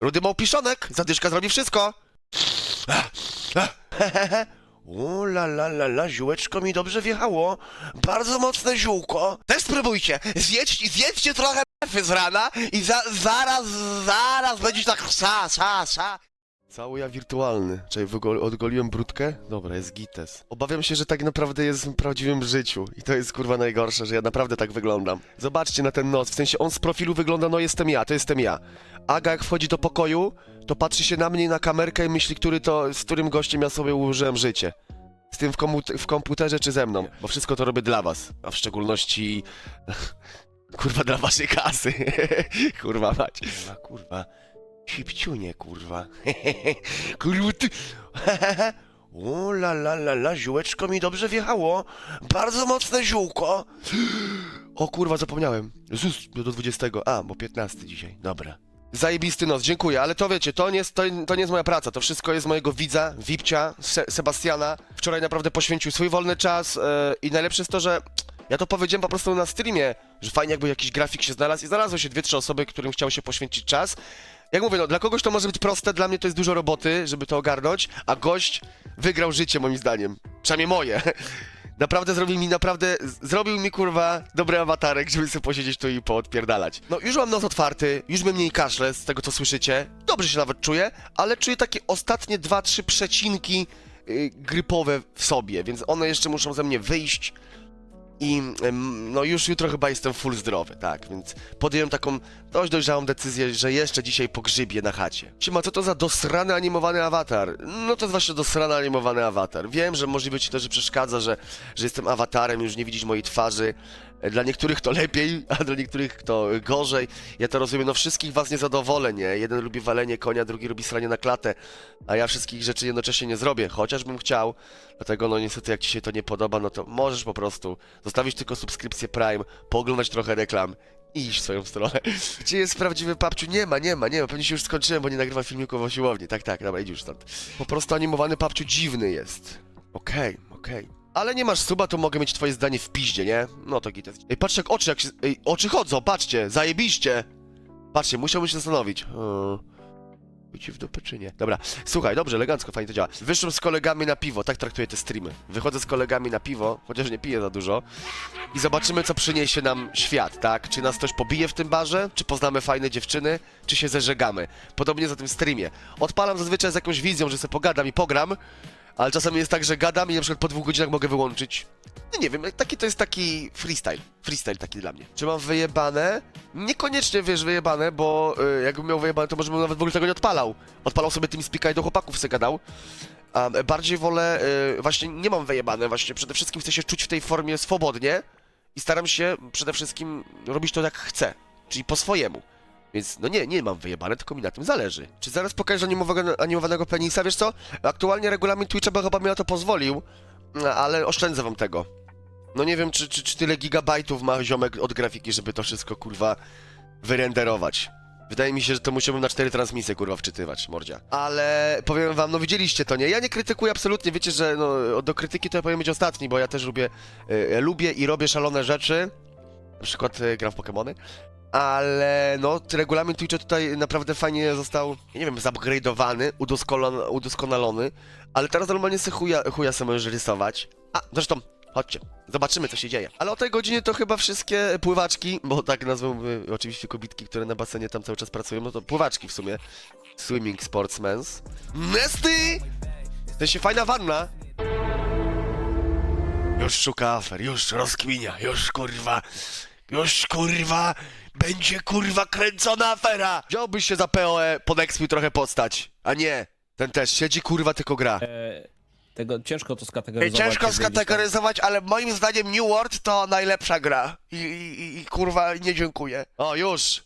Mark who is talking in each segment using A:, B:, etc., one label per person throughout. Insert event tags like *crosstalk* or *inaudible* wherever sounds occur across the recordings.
A: Rudy Małpiszonek, zadyszka zrobi wszystko. *laughs* O la la la la, ziółeczko mi dobrze wjechało. Bardzo mocne ziółko. Też spróbujcie. Zjedź, zjedzcie trochę z rana i za, zaraz, zaraz będziesz tak sa, sa, sa. Cały ja wirtualny. Czyli odgoliłem brudkę? Dobra, jest gites. Obawiam się, że tak naprawdę jest w prawdziwym życiu. I to jest kurwa najgorsze, że ja naprawdę tak wyglądam. Zobaczcie na ten nos. W sensie on z profilu wygląda, no jestem ja, to jestem ja. Aga jak wchodzi do pokoju, to patrzy się na mnie na kamerkę i myśli, który to, z którym gościem ja sobie ułożyłem życie. Z tym w, w komputerze czy ze mną, bo wszystko to robię dla was, a w szczególności... *laughs* kurwa, dla waszej kasy. *laughs* kurwa mać. Kurwa, kurwa. Cipciunie, kurwa. *laughs* kurwa, ty... *laughs* o la la la la, ziółeczko mi dobrze wjechało. Bardzo mocne ziółko. *gasps* O kurwa, zapomniałem. Zus, do 20. A, bo 15 dzisiaj. Dobra. Zajebisty nos, dziękuję, ale to wiecie, to nie, jest, to, to nie jest moja praca, to wszystko jest mojego widza, Wipcia, Se Sebastiana. Wczoraj naprawdę poświęcił swój wolny czas e, i najlepsze jest to, że ja to powiedziałem po prostu na streamie, że fajnie jakby jakiś grafik się znalazł i znalazły się dwie, trzy osoby, którym chciał się poświęcić czas. Jak mówię, no dla kogoś to może być proste, dla mnie to jest dużo roboty, żeby to ogarnąć, a gość wygrał życie moim zdaniem. Przynajmniej moje. *laughs* Naprawdę zrobił mi, naprawdę, zrobił mi kurwa dobry awatarek, żeby sobie posiedzieć tu i poodpierdalać. No już mam nos otwarty, już bym mniej kaszle z tego co słyszycie. Dobrze się nawet czuję, ale czuję takie ostatnie dwa, trzy przecinki yy, grypowe w sobie, więc one jeszcze muszą ze mnie wyjść. I no już jutro chyba jestem full zdrowy, tak, więc podjąłem taką dość dojrzałą decyzję, że jeszcze dzisiaj pogrzybię na chacie. Siema, co to za dosrany animowany awatar? No to jest właśnie dosrany animowany awatar. Wiem, że możliwe ci to, że przeszkadza, że, że jestem awatarem, już nie widzisz mojej twarzy. Dla niektórych to lepiej, a dla niektórych to gorzej. Ja to rozumiem, no wszystkich was nie zadowolę, nie? Jeden lubi walenie konia, drugi lubi sranie na klatę, a ja wszystkich rzeczy jednocześnie nie zrobię, chociażbym chciał. Dlatego no niestety jak ci się to nie podoba, no to możesz po prostu zostawić tylko subskrypcję Prime, pooglądać trochę reklam i iść w swoją stronę. *laughs* Gdzie jest prawdziwy papciu? Nie ma, nie ma, nie ma. Pewnie się już skończyłem, bo nie nagrywam filmików o siłowni. Tak, tak, dobra, idź już stąd. Po prostu animowany papciu dziwny jest. Okej, okej. Ale nie masz suba, to mogę mieć twoje zdanie w piździe, nie? No to git. Ej, patrzcie jak oczy, jak się... Ej, oczy chodzą, patrzcie, zajebiście! Patrzcie, musiałbym się zastanowić. Hmm. Ci w dupę czy nie? Dobra, słuchaj, dobrze, elegancko, fajnie to działa. Wyszłem z kolegami na piwo, tak traktuję te streamy. Wychodzę z kolegami na piwo, chociaż nie piję za dużo. I zobaczymy, co przyniesie nam świat, tak? Czy nas ktoś pobije w tym barze, czy poznamy fajne dziewczyny, czy się zeżegamy. Podobnie za tym streamie. Odpalam zazwyczaj z jakąś wizją, że sobie pogadam i pogram, ale czasami jest tak, że gadam i na przykład po dwóch godzinach mogę wyłączyć. No nie wiem, taki to jest taki freestyle. Freestyle taki dla mnie. Czy mam wyjebane? Niekoniecznie, wiesz, wyjebane, bo y, jakbym miał wyjebane, to może bym nawet w ogóle tego nie odpalał. Odpalał sobie tymi spika i do chłopaków se gadał. E, bardziej wolę, y, właśnie nie mam wyjebane, właśnie przede wszystkim chcę się czuć w tej formie swobodnie i staram się przede wszystkim robić to jak chcę, czyli po swojemu. Więc no nie, nie mam wyjebane, tylko mi na tym zależy. Czy zaraz pokażę animowanego, animowanego penisa, wiesz co? Aktualnie regulamin Twitcha by chyba mi na to pozwolił, ale oszczędzę wam tego. No nie wiem, czy, czy, czy tyle gigabajtów ma ziomek od grafiki, żeby to wszystko, kurwa, wyrenderować. Wydaje mi się, że to musiałbym na cztery transmisje, kurwa, wczytywać, mordzia. Ale powiem wam, no widzieliście to, nie? Ja nie krytykuję absolutnie, wiecie, że no, do krytyki to ja powinien być ostatni, bo ja też lubię, e, lubię i robię szalone rzeczy. Na przykład e, gram w Pokémony. Ale no, regulamin Twitcha tutaj naprawdę fajnie został, nie wiem, zupgrade'owany, udoskonalony, ale teraz normalnie sobie chuja, chuja sobie możesz rysować. A, zresztą, chodźcie, zobaczymy co się dzieje. Ale o tej godzinie to chyba wszystkie pływaczki, bo tak nazwą y, oczywiście kobitki, które na basenie tam cały czas pracują, no to pływaczki w sumie. Swimming Sportsmans. Nesty! To się fajna wanna. Już szuka afer, już rozkminia, już kurwa, już kurwa, będzie kurwa kręcona afera. Wziąłbyś się za POE, podekspił trochę postać, a nie, ten też siedzi kurwa tylko gra.
B: E, tego ciężko to skategoryzować.
A: Ciężko
B: jeżeli tam-
A: skategoryzować, ale moim zdaniem New World to najlepsza gra. I, i, i- i kurwa nie dziękuję. O, już.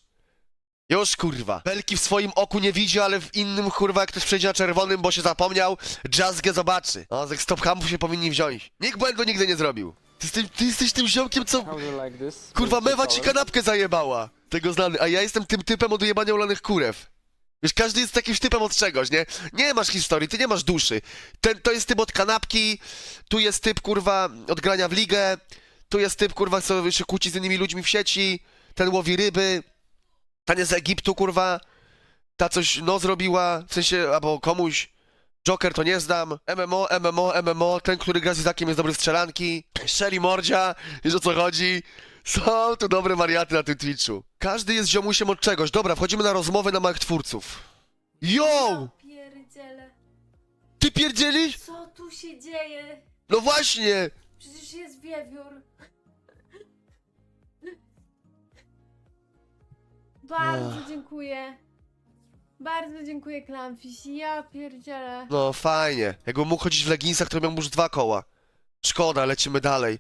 A: Już kurwa. Belki w swoim oku nie widzi, ale w innym kurwa jak ktoś przejdzie na czerwonym, bo się zapomniał, jazzgę zobaczy. O, z stophamów się powinni wziąć. Nikt błędu nigdy nie zrobił. Ty, jesteś- ty jesteś tym ziomkiem, co...
C: How do you like this?
A: Kurwa, mewa ci kanapkę zajebała. Tego znany, a ja jestem tym typem od ujebania ulanych kurew. Wiesz, każdy jest jakimś typem od czegoś, nie? Nie masz historii, ty nie masz duszy. Ten, to jest typ od kanapki, tu jest typ, kurwa, od grania w ligę, tu jest typ, kurwa, co się kłóci z innymi ludźmi w sieci, ten łowi ryby, ten jest z Egiptu, kurwa. ta coś no zrobiła, w sensie, albo komuś. Joker to nie znam. MMO, MMO, MMO, ten, który gra z Izakiem jest dobry w strzelanki. Shelly Mordzia, wiesz o co chodzi? Są tu dobre wariaty na tym Twitchu. Każdy jest ziomusiem od czegoś. Dobra, wchodzimy na rozmowę na małych twórców. Yo!
C: Pierdziele.
A: Ty pierdzielisz?
C: Co tu się dzieje?
A: No właśnie!
C: Przecież jest wiewiór. Bardzo dziękuję. Bardzo dziękuję, Klamfish. Ja pierdzielę.
A: No fajnie. Jakbym mógł chodzić w leginsach, to miałbym już dwa koła. Szkoda, lecimy dalej.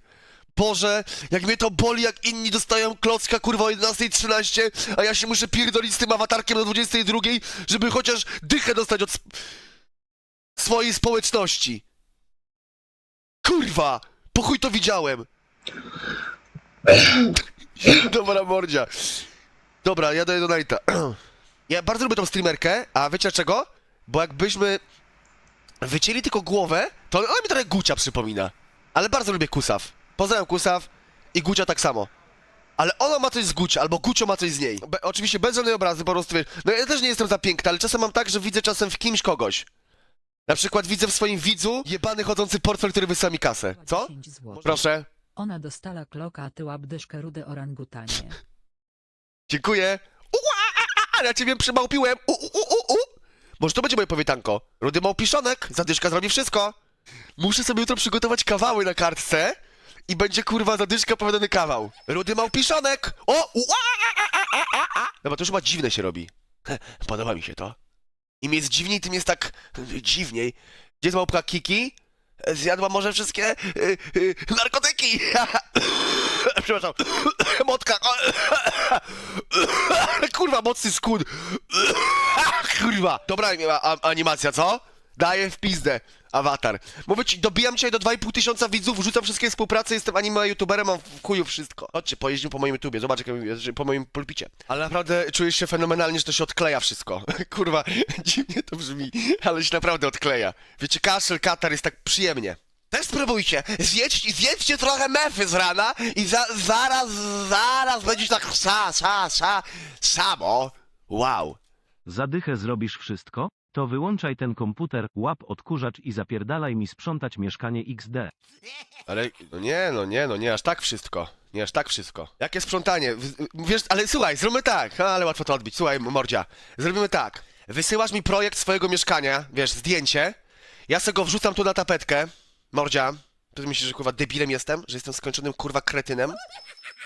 A: Boże, jak mnie to boli, jak inni dostają klocka, kurwa, o 11.13, a ja się muszę pierdolić z tym awatarkiem do 22.00, żeby chociaż dychę dostać od sp- swojej społeczności. Kurwa! Po chuj to widziałem! Dobra, mordzia. Dobra, ja daję do Nighta. *clears throat* Ja bardzo lubię tą streamerkę, a wiecie czego? Bo jakbyśmy wycięli tylko głowę, to ona mi trochę Gucia przypomina. Ale bardzo lubię Kusaw. Pozdrawiam Kusaw i Gucia tak samo. Ale ona ma coś z Gucia, albo Gucio ma coś z niej. Be, oczywiście bez żadnej obrazy, po prostu wiesz. No ja też nie jestem za piękny, ale czasem mam tak, że widzę czasem w kimś kogoś. Na przykład widzę w swoim widzu jebany chodzący portfel, który wysyła mi kasę. Co?
D: 10 złotych.
A: Proszę.
D: Ona dostała kloka, a ty łap dyszkę rudy orangutanie.
A: Dziękuję. Ua, a, a, a, ja ciebie przymałpiłem. U, u, u, u, u. Może to będzie moje powietanko. Rudy małpiszonek, zadyszka zrobi wszystko. Muszę sobie jutro przygotować kawały na kartce i będzie kurwa zadyszka opowiadany kawał. Rudy małpiszonek! O! Ua, a, a, a, a, a. Dobra, to już chyba dziwne się robi. *laughs* Podoba mi się to. Im jest dziwniej, tym jest tak *laughs* dziwniej. Gdzie jest małpka Kiki? Zjadła może wszystkie y, y, narkotyki. *laughs* Przepraszam. *coughs* Motka. *coughs* Kurwa, mocny skód. *coughs* Kurwa. Dobra animacja, co? Daję w pizdę. Awatar. Mówię ci, dobijam dzisiaj do 2,5 tysiąca widzów, rzucam wszystkie współprace, jestem anime youtuberem, mam w chuju wszystko. Chodźcie, pojeździmy po moim YouTubie, zobacz, jak ja- po moim pulpicie. Ale naprawdę czujesz się fenomenalnie, że to się odkleja wszystko. *laughs* Kurwa, *laughs* dziwnie to brzmi, ale się naprawdę odkleja. Wiecie, kaszel, katar jest tak przyjemnie. Też spróbujcie, zjedź, zjedzcie trochę mefy z rana i za, zaraz, zaraz będziesz tak sa, sa, sa, samo. Wow.
E: Zadychę zrobisz wszystko? To wyłączaj ten komputer, łap odkurzacz i zapierdalaj mi sprzątać mieszkanie XD.
A: Ale no nie, no nie, no nie aż tak wszystko. Nie aż tak wszystko. Jakie sprzątanie? Wiesz, ale słuchaj, zróbmy tak. Ale łatwo to odbić. Słuchaj, mordzia. Zrobimy tak. Wysyłasz mi projekt swojego mieszkania, wiesz, zdjęcie. Ja sobie go wrzucam tu na tapetkę. Mordzia. Ty myślisz, że kurwa debilem jestem? Że jestem skończonym kurwa kretynem?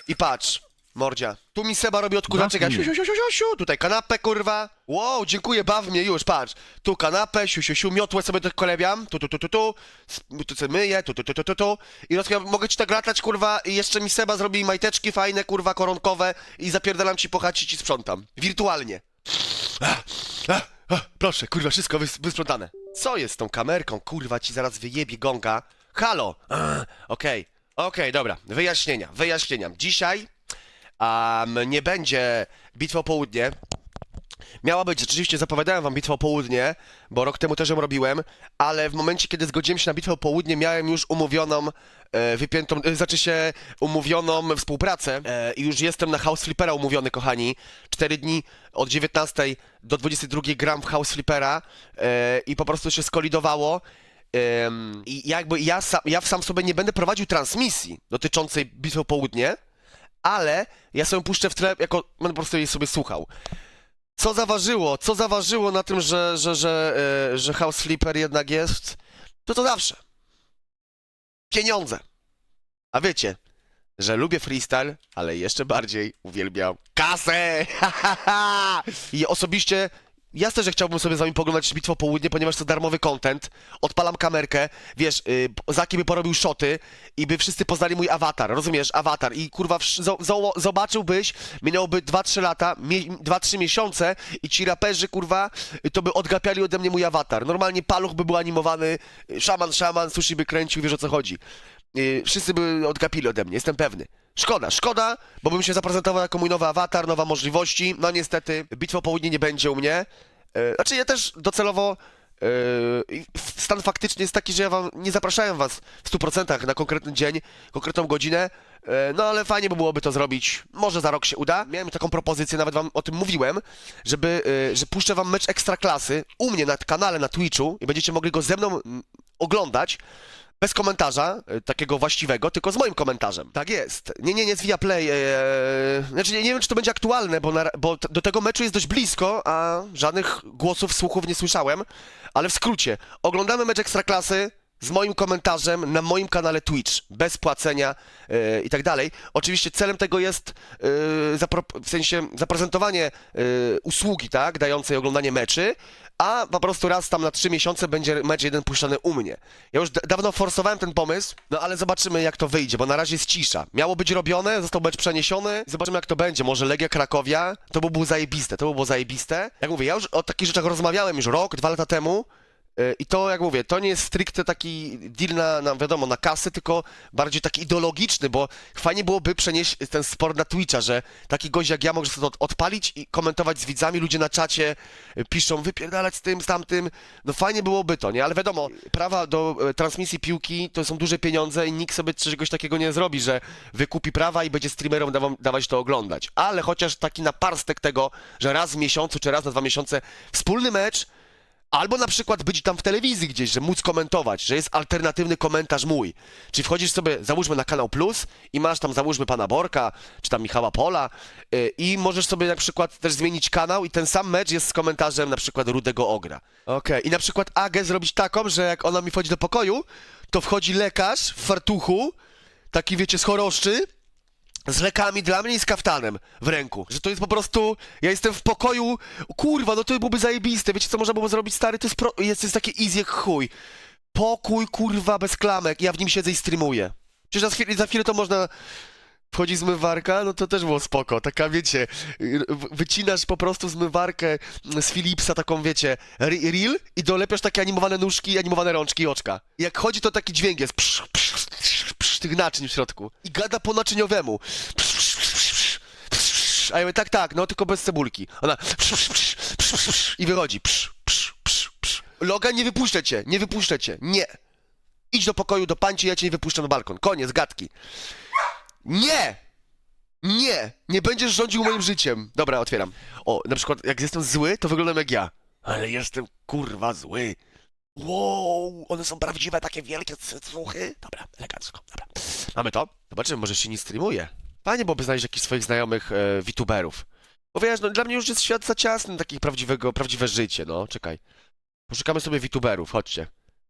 A: I patrz. Mordzia. Tu mi Seba robi odkurzaczek,
E: Baw
A: siu,
E: mnie.
A: siu, siu, siu, siu, tutaj kanapę, kurwa. Wow, dziękuję, baw mnie, już, patrz. Tu kanapę, siu, siu, siu, miotłę sobie to kolebiam, tu, tu, tu, tu, tu, Sp- tu co myję, tu, tu, tu, tu, tu, tu. I rozumiem, mogę ci tak latać, kurwa, i jeszcze mi Seba zrobi majteczki fajne, kurwa, koronkowe i zapierdalam ci po chacie i ci sprzątam. Wirtualnie. Ah, ah, ah, proszę, kurwa, wszystko wys wysprzątane. Co jest z tą kamerką, kurwa, ci zaraz wyjebie gonga. Halo! Ah, Okej, okej, dobra, wyjaśnienia, wyjaśnienia. Dzisiaj um, nie będzie bitwy o południe. Miała być, rzeczywiście zapowiadałem wam bitwę o południe, bo rok temu też ją robiłem, ale w momencie, kiedy zgodziłem się na bitwę o południe, miałem już umówioną, e, wypiętą, e, znaczy się umówioną współpracę e, i już jestem na House Flippera umówiony, kochani. Cztery dni od 19 do 22 gram w House Flippera e, i po prostu się skolidowało. I jakby ja, sam, ja sam sobie nie będę prowadził transmisji dotyczącej bitwy o południe, ale ja sobie puszczę w tle, jako będę po prostu jej sobie słuchał. Co zaważyło? Co zaważyło na tym, że, że, że, e, że House Flipper jednak jest? To to zawsze. Pieniądze. A wiecie, że lubię freestyle, ale jeszcze bardziej uwielbiam kasę! *laughs* I osobiście jasne, że chciałbym sobie z wami poglądać Bitwę o Południe, ponieważ to darmowy content. Odpalam kamerkę, wiesz, yy, Zaki by porobił szoty i by wszyscy poznali mój awatar, rozumiesz? Awatar. I kurwa, zobaczyłbyś, minęłoby 2-3 lata, mie- 2-3 miesiące i ci raperzy, kurwa, to by odgapiali ode mnie mój awatar. Normalnie paluch by był animowany, y, szaman, szaman, sushi by kręcił, wiesz o co chodzi. Yy, wszyscy by odgapili ode mnie, jestem pewny. Szkoda, szkoda, bo bym się zaprezentował jako mój nowy awatar, nowe możliwości. No niestety, bitwa o południe nie będzie u mnie. Yy, znaczy ja też docelowo f- stan faktyczny jest taki, że ja wam nie zapraszałem was w 100% na konkretny dzień, konkretną godzinę, No ale fajnie by byłoby to zrobić. Może za rok się uda. Miałem taką propozycję, nawet wam o tym mówiłem, żeby, że puszczę wam mecz ekstraklasy u mnie na kanale na Twitchu i będziecie mogli go ze mną mm, oglądać. Bez komentarza, e, takiego właściwego, tylko z moim komentarzem. Tak jest. Nie, nie, nie z Viaplay. E, znaczy, nie, nie wiem, czy to będzie aktualne, bo, na, bo t- do tego meczu jest dość blisko, a żadnych głosów, słuchów nie słyszałem. Ale w skrócie, oglądamy mecz Ekstraklasy z moim komentarzem na moim kanale Twitch, bez płacenia e, i tak dalej. Oczywiście celem tego jest e, zapro- w sensie zaprezentowanie e, usługi, tak, dającej oglądanie meczy, a po prostu raz tam na trzy miesiące będzie mecz jeden puszczany u mnie. Ja już dawno forsowałem ten pomysł, no ale zobaczymy jak to wyjdzie, bo na razie jest cisza. Miało być robione, został mecz przeniesiony, zobaczymy jak to będzie. Może Legia Krakowia, to by było zajebiste, to by było zajebiste. Jak mówię, ja już o takich rzeczach rozmawiałem już rok, dwa lata temu, I to, jak mówię, to nie jest stricte taki deal na, na, wiadomo, na kasy, tylko bardziej taki ideologiczny, bo fajnie byłoby przenieść ten sport na Twitcha, że taki gość jak ja może sobie to od- odpalić i komentować z widzami, ludzie na czacie e, piszą, wypierdalać z tym, z tamtym, no fajnie byłoby to, nie? Ale wiadomo, prawa do e, transmisji piłki to są duże pieniądze i nikt sobie czegoś takiego nie zrobi, że wykupi prawa i będzie streamerom dawa- dawać to oglądać. Ale chociaż taki naparstek tego, że raz w miesiącu czy raz na dwa miesiące wspólny mecz, Albo na przykład być tam w telewizji gdzieś, że móc komentować, że jest alternatywny komentarz mój. Czyli wchodzisz sobie, załóżmy na kanał Plus i masz tam, załóżmy pana Borka, czy tam Michała Pola yy, i możesz sobie na przykład też zmienić kanał i ten sam mecz jest z komentarzem na przykład Rudego Ogra. Okej, i na przykład Agę zrobić taką, że jak ona mi wchodzi do pokoju, to wchodzi lekarz w fartuchu, taki wiecie, z choroszczy, z lekami dla mnie i z kaftanem w ręku. Że to jest po prostu, ja jestem w pokoju, kurwa, no to byłoby zajebiste. Wiecie co można było zrobić, stary? To jest, pro, jest, jest takie easy jak chuj. Pokój, kurwa, bez klamek, ja w nim siedzę i streamuję. Przecież za chwilę, za chwilę to można... Wchodzi zmywarka, no to też było spoko. Taka, wiecie, wycinasz po prostu zmywarkę z Philipsa, taką, wiecie, re- reel i dolepiasz takie animowane nóżki, animowane rączki i oczka. Jak chodzi, to taki dźwięk jest psz, psz, tych naczyń w środku. I gada po naczyniowemu. A ja mówię, tak, tak, no tylko bez cebulki. Ona i wychodzi. Logan, nie wypuszczę cię, nie wypuszczę cię, nie. Idź do pokoju, do pańci, ja cię nie wypuszczę na balkon. Koniec, gadki. Nie! Nie! Nie będziesz rządził moim życiem. Dobra, otwieram. O, na przykład jak jestem zły, to wyglądam jak ja. Ale jestem kurwa zły. Wow, one są prawdziwe, takie wielkie cycuchy. Dobra, elegancko, dobra. Mamy to. Zobaczymy, może się nie streamuje. Fajnie byłoby znaleźć jakichś swoich znajomych e, VTuberów. Bo wiesz, no dla mnie już jest świat za ciasny, takich prawdziwego, prawdziwe życie, no. Czekaj. Poszukamy sobie VTuberów, chodźcie.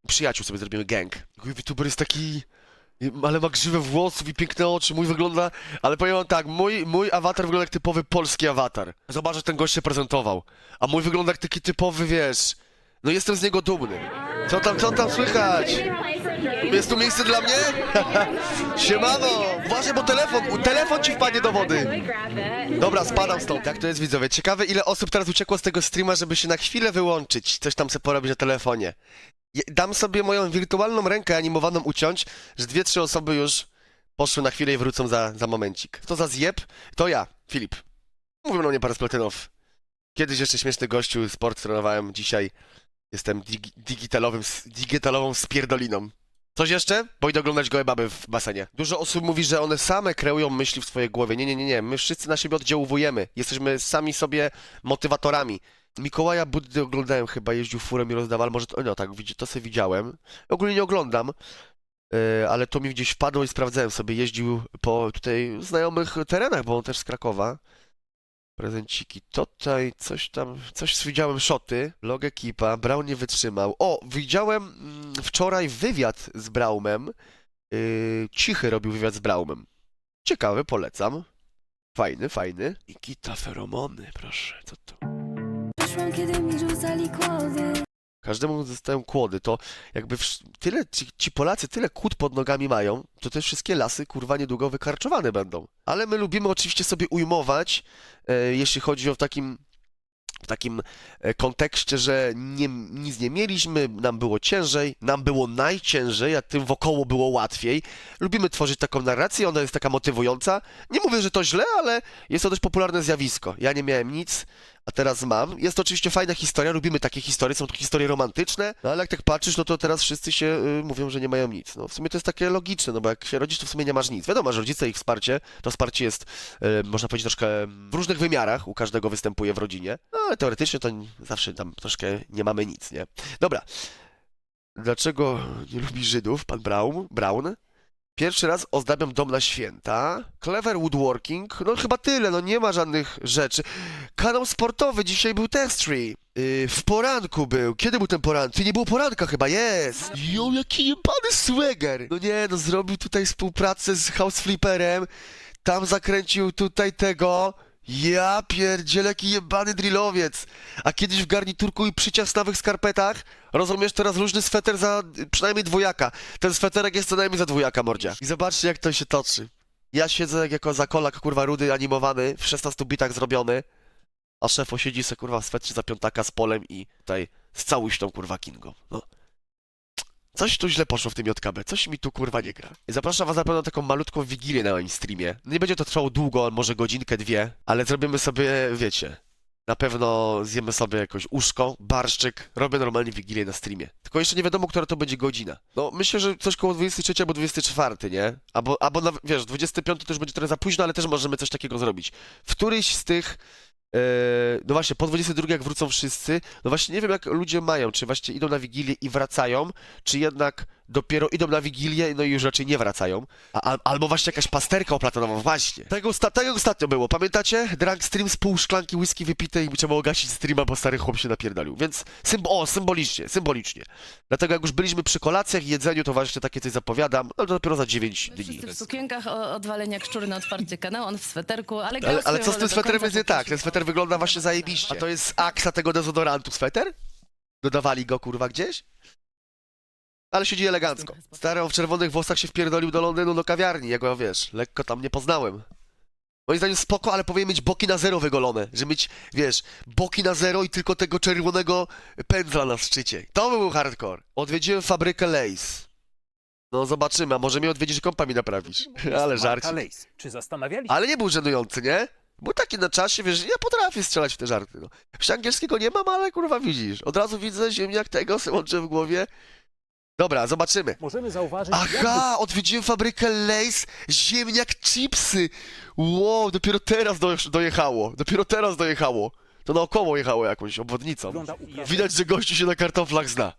A: Przyjaciół sobie zrobimy gang. Mój VTuber jest taki... Ale ma grzywe włosów i piękne oczy, mój wygląda... Ale powiem wam tak, mój, mój awatar wygląda jak typowy polski awatar. Zobacz, że ten gość się prezentował. A mój wygląda jak taki typowy, wiesz... No jestem z niego dumny. Co tam, co tam słychać? Jest tu miejsce dla mnie? *laughs* Siemano! Uważaj, bo telefon, telefon ci wpadnie do wody. Dobra, spadam stąd. Tak to jest, widzowie. Ciekawe, ile osób teraz uciekło z tego streama, żeby się na chwilę wyłączyć. Coś tam sobie porobić na telefonie. Dam sobie moją wirtualną rękę animowaną uciąć, że dwie, trzy osoby już poszły na chwilę i wrócą za, za momencik. Kto za zjeb? To ja, Filip. Mówią na mnie parę. Kiedyś jeszcze śmieszny gościu, sport trenowałem, dzisiaj jestem digi digitalowym, digitalową spierdoliną. Coś jeszcze? Bo idę oglądać gołe baby w basenie. Dużo osób mówi, że one same kreują myśli w swojej głowie. Nie, nie, nie, nie. My wszyscy na siebie oddziałujemy. Jesteśmy sami sobie motywatorami. Mikołaja Buddy oglądałem chyba, jeździł furem i rozdawał, może to, no tak, to sobie widziałem. Ogólnie nie oglądam, yy, ale to mi gdzieś wpadło i sprawdzałem sobie. Jeździł po tutaj znajomych terenach, bo on też z Krakowa. Prezenciki. Tutaj coś tam, coś widziałem, szoty, log ekipa, Brown nie wytrzymał. O, widziałem mm, wczoraj wywiad z Braumem. Yy, Cichy robił wywiad z Braumem. Ciekawy, polecam. Fajny, fajny. I kita feromony, proszę, co to?
F: Przyszłam, kiedy mi rzucali kłody.
A: Każdemu zostają kłody, to jakby tyle, ci, ci Polacy tyle kłód pod nogami mają, to te wszystkie lasy, kurwa, niedługo wykarczowane będą. Ale my lubimy oczywiście sobie ujmować, e, jeśli chodzi o takim, w takim e, kontekście, że nie, nic nie mieliśmy, nam było ciężej, nam było najciężej, a tym wokoło było łatwiej. Lubimy tworzyć taką narrację, ona jest taka motywująca. Nie mówię, że to źle, ale jest to dość popularne zjawisko. Ja nie miałem nic, a teraz mam. Jest to oczywiście fajna historia, lubimy takie historie, są to historie romantyczne, no ale jak tak patrzysz, no to teraz wszyscy się y, mówią, że nie mają nic. No w sumie to jest takie logiczne, no bo jak się rodzisz, to w sumie nie masz nic. Wiadomo, że rodzice, ich wsparcie, to wsparcie jest, y, można powiedzieć, troszkę mm, w różnych wymiarach, u każdego występuje w rodzinie, no ale teoretycznie to zawsze tam troszkę nie mamy nic, nie? Dobra. Dlaczego nie lubi Żydów, pan Brown? Brown? Pierwszy raz ozdabiam dom na święta. Clever woodworking. No chyba tyle, no nie ma żadnych rzeczy. Kanał sportowy, dzisiaj był test tree. Yy, w poranku był. Kiedy był ten poranek? Nie było poranka chyba, jest. Jo, jaki jebany swagger. No nie, no zrobił tutaj współpracę z House Flipperem. Tam zakręcił tutaj tego. Ja pierdzielę, jaki jebany drillowiec. A kiedyś w garniturku i przyciasnawych skarpetach, rozumiesz, teraz luźny sweter za przynajmniej dwójaka. Ten sweterek jest co najmniej za dwójaka, mordzia. I zobaczcie, jak to się toczy. Ja siedzę jak jako zakolak, kurwa, rudy animowany, w 16 bitach zrobiony, a szefo siedzi se, kurwa, w swetrze za piątaka z polem i tutaj z całością, kurwa, Kingo. No. Coś tu źle poszło w tym JKB, coś mi tu kurwa nie gra. Zapraszam was na pewno na taką malutką wigilię na moim streamie. Nie będzie to trwało długo, może godzinkę, dwie, ale zrobimy sobie, wiecie, na pewno zjemy sobie jakoś uszko, barszczyk, robię normalnie wigilię na streamie. Tylko jeszcze nie wiadomo, która to będzie godzina. No, myślę, że coś koło 23 albo 24, nie? Albo, albo na, wiesz, 25 to już będzie trochę za późno, ale też możemy coś takiego zrobić. W któryś z tych no właśnie, po 22 jak wrócą wszyscy, no właśnie nie wiem jak ludzie mają, czy właśnie idą na Wigilię i wracają, czy jednak dopiero idą na Wigilię, no i już raczej nie wracają. A, al- albo właśnie jakaś pasterka oplatonowa, właśnie. Tego, osta- tego ostatnio było, pamiętacie? Drunk stream z pół szklanki whisky wypite i trzeba ogasić streama, bo stary chłop się napierdalił. Więc, symb- o, symbolicznie, symbolicznie. Dlatego jak już byliśmy przy kolacjach i jedzeniu, to właśnie takie coś zapowiadam, no to dopiero za 9 dni.
G: Wszyscy w sukienkach o, jak szczury na otwarcie kanału, on w sweterku, ale grał
A: Ale, ale
G: swoją
A: co z
G: rolę
A: tym
G: do
A: sweterem
G: końca,
A: jest nie tak? Ten sweter wygląda właśnie zajebiście. A to jest aksa tego dezodorantu sweter? Dodawali go kurwa gdzieś? Ale siedzi elegancko. Stary on w czerwonych włosach się wpierdolił do Londynu do kawiarni, ja go wiesz, lekko tam nie poznałem. Moim zdaniem spoko, ale powinien mieć boki na zero wygolone. Że mieć, wiesz, boki na zero i tylko tego czerwonego pędzla na szczycie. To by był hardcore. Odwiedziłem fabrykę Lace. No zobaczymy, a może mnie odwiedzisz i kompa mi naprawisz. Ale żarci.
H: Lace. Czy zastanawialiście
A: Ale nie był żenujący, nie? Był taki na czasie, wiesz, ja potrafię strzelać w te żarty, no. Jeszcze angielskiego nie mam, ale kurwa widzisz. Od razu widzę ziemniak tego, sobie łączę w głowie. Dobra, zobaczymy.
H: Możemy zauważyć, jakby
A: Aha, odwiedziłem fabrykę Lace, ziemniak chipsy. Wow, dopiero teraz do, dojechało, dopiero teraz dojechało. To naokoło jechało jakąś obwodnicą.
H: wygląda.
A: Widać, że gościu się na kartoflach zna.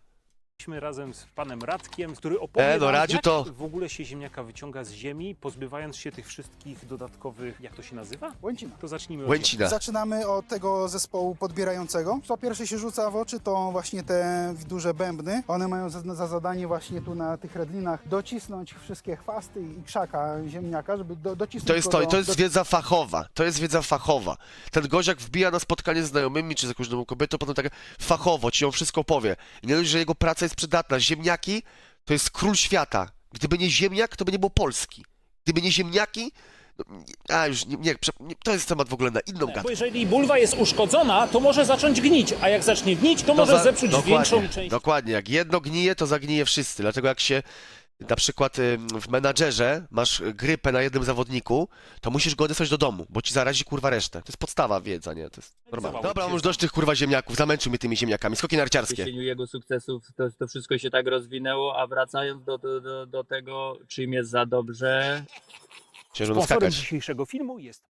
H: Byliśmy razem z panem Radkiem, który opowie
A: E, no,
H: nam,
A: Radziu
H: jak
A: to-
H: w ogóle się ziemniaka wyciąga z ziemi, pozbywając się tych wszystkich dodatkowych, jak to się nazywa?
I: Łęcina.
H: To zacznijmy od
A: Łęcina.
I: Zaczynamy od tego zespołu podbierającego. Co pierwsze się rzuca w oczy, to właśnie te duże bębny. One mają za, za zadanie właśnie tu na tych redlinach docisnąć wszystkie chwasty i krzaka ziemniaka, żeby do, docisnąć
A: To jest
I: go
A: to,
I: do,
A: i to jest
I: do,
A: wiedza fachowa. To jest wiedza fachowa. Ten goziak wbija na spotkanie z znajomymi, czy z jakąś nową kobietą, potem tak fachowo ci on wszystko powie. I nie dość, że jego praca jest przydatna. Ziemniaki to jest król świata. Gdyby nie ziemniak, to by nie było Polski. Gdyby nie ziemniaki, no, a już nie, nie, to jest temat w ogóle na inną
H: Bo
A: gadkę.
H: jeżeli bulwa jest uszkodzona, to może zacząć gnić, a jak zacznie gnić, to,
A: To
H: może
A: za-
H: zepsuć
A: dokładnie,
H: większą część.
A: Dokładnie, jak jedno gnije, to zagnije wszyscy. Dlatego jak się na przykład w menadżerze masz grypę na jednym zawodniku, to musisz go odesłać do domu, bo ci zarazi kurwa resztę. To jest podstawa wiedza, nie? To jest normalne. Dobra, mam już dość tych kurwa ziemniaków, zamęczył mnie tymi ziemniakami. Skoki narciarskie.
J: cieniu jego sukcesów to, to wszystko się tak rozwinęło, a wracając do, do, do, do tego, czym jest za dobrze,
A: Ciężko
H: Sponsorem
A: skakać.
H: dzisiejszego filmu jest